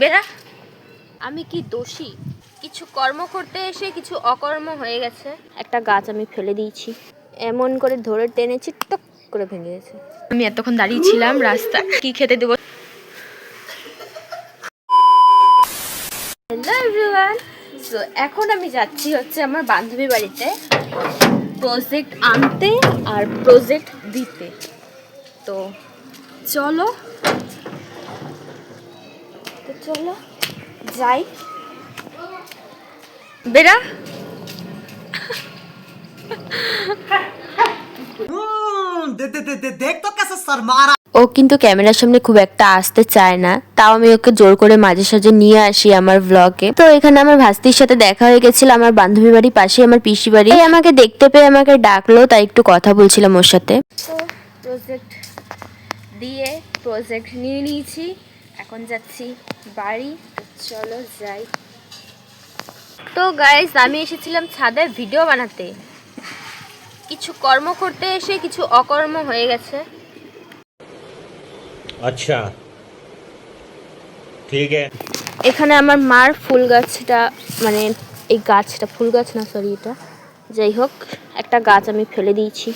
বেরা আমি কি দোষী? কিছু কর্ম করতে এসে কিছু অকর্ম হয়ে গেছে? একটা গাছ আমি ফেলে দিয়েছি। এমন করে ধরে টেনেছি টক করে ভেঙে গেছে। আমি এতক্ষণ দাঁড়িয়ে ছিলাম রাস্তা কি খেতে দেবো? হ্যালো এভরিওয়ান সো এখন আমি যাচ্ছি হচ্ছে আমার বান্ধবী বাড়িতে। প্রজেক্ট আনতে আর প্রজেক্ট দিতে। তো চলো চলো যাই। ও কিন্তু ক্যামেরার সামনে খুব একটা আসতে চায় না। তাও আমি ওকে জোর করে মাঝে সাঝে নিয়ে আসি আমার ব্লগে তো এখানে আমার ভাস্তির সাথে দেখা হয়ে গেছিল আমার বান্ধবী বাড়ির পাশে আমার পিসি বাড়ি। আমাকে দেখতে পেয়ে আমাকে ডাকলো তাই একটু কথা বলছিলাম ওর সাথে। দিয়ে প্রজেক্ট নিয়ে নিয়েছি। এখন যাচ্ছি বাড়ি চলো যাই। তো গাইজ আমি এসেছিলাম ছাদে ভিডিও বানাতে। কিছু কর্ম করতে এসে কিছু অকর্ম হয়ে গেছে। আচ্ছা। ঠিক এখানে আমার মার ফুল গাছটা মানে এই গাছটা ফুল গাছ না সরি এটা। যাই হোক একটা গাছ আমি ফেলে দিয়েছি।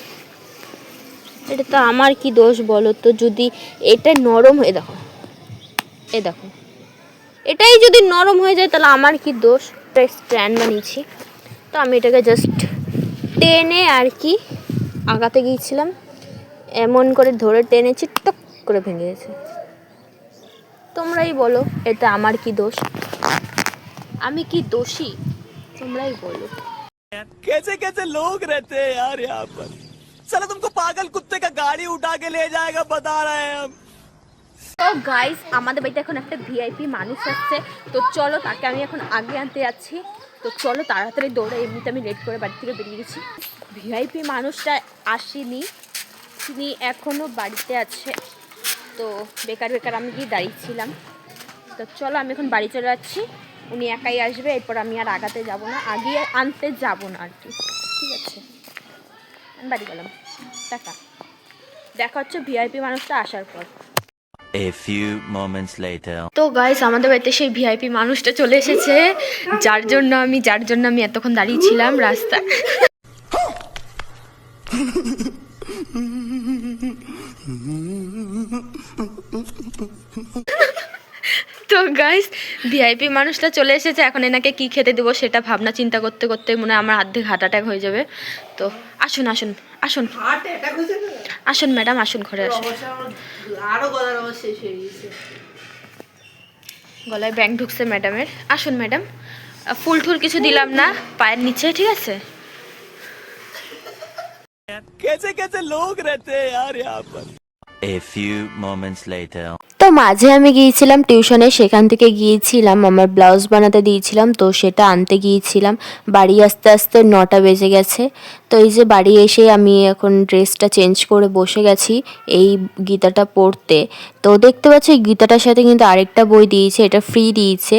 এটা তো আমার কি দোষ বলো তো? যদি এটা নরম হয়ে দেখো। এ দেখো এটাই যদি নরম হয়ে যায় তাহলে আমার কি দোষ একটা স্ট্যান্ড বানিয়েছি তো আমি এটাকে জাস্ট টেনে আর কি আগাতে গিয়েছিলাম এমন করে ধরে টেনেছি টক করে ভেঙে গেছে তোমরাই বলো এটা আমার কি দোষ আমি কি দোষী তোমরাই বলো कैसे कैसे लोग रहते हैं यार यहाँ पर चलो तुमको पागल कुत्ते का गाड़ी उठा के ले जाएगा बता रहे हैं हम তো গাইস আমাদের বাড়িতে এখন একটা ভিআইপি মানুষ আসছে। তো চলো তাকে আমি এখন আগে আনতে যাচ্ছি। তো চলো তাড়াতাড়ি দৌড়ে, এমনিতে আমি লেট করে বাড়ি থেকে বেরিয়ে গেছি। ভিআইপি মানুষটা আসেনি। তিনি এখনও বাড়িতে আছে। তো বেকার বেকার আমি গিয়ে দাঁড়িয়েছিলাম। তো চলো আমি এখন বাড়ি চলে যাচ্ছি। উনি একাই আসবে, এরপর আমি আর আগাতে যাব না। আগিয়ে আনতে যাব না আর কি। ঠিক আছে। আমি বাড়ি গেলাম। টাকা দেখা হচ্ছে ভিআইপি মানুষটা আসার পর। A few moments later. তো গাইস আমাদের বাড়িতে সেই ভিআইপি মানুষটা চলে এসেছে যার জন্য আমি যার জন্য আমি এতক্ষণ দাঁড়িয়ে ছিলাম রাস্তা তো গাইস ভিআইপি মানুষটা চলে এসেছে এখন এনাকে কি খেতে দেবো সেটা ভাবনা চিন্তা করতে করতে মনে হয় আমার অর্ধেক হার্ট অ্যাটাক হয়ে যাবে তো আসুন আসুন আসুন আসুন ম্যাডাম আসুন ঘরে আসুন আরো গলার আওয়াজ শেষ হয়ে গেছে গলায় ব্যাং ঢুকছে ম্যাডামের আসুন ম্যাডাম ফুল টুল কিছু দিলাম না পায়ের নিচে ঠিক আছে कैसे कैसे लोग रहते हैं यार यहाँ पर A few moments later. তো মাঝে আমি গিয়েছিলাম টিউশনে, সেখান থেকে গিয়েছিলাম, আমার ব্লাউজ বানাতে দিয়েছিলাম, তো সেটা আনতে গিয়েছিলাম। বাড়ি আসতে আসতে নটা বেজে গেছে। তো এই যে বাড়ি এসে আমি এখন ড্রেসটা চেঞ্জ করে বসে গেছি এই গীতাটা পড়তে। তো দেখতে পাচ্ছি গীতাটার সাথে কিন্তু আরেকটা বই দিয়েছে, এটা ফ্রি দিয়েছে।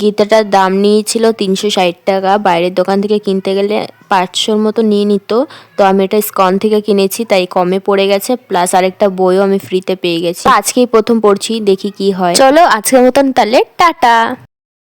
গীতাটার দাম নিয়েছিল তিনশো ষাট টাকা, বাইরের দোকান থেকে কিনতে গেলে পাঁচশোর মতো নিয়ে নিত। তো আমি এটা স্কন থেকে কিনেছি, তাই কমে পড়ে গেছে প্লাস আরেকটা বইও আমি ফ্রিতে পেয়ে গেছি। আজকেই প্রথম পড়ছি দেখি কি হয়। চলো আজকের মতন তাহলে টাটা।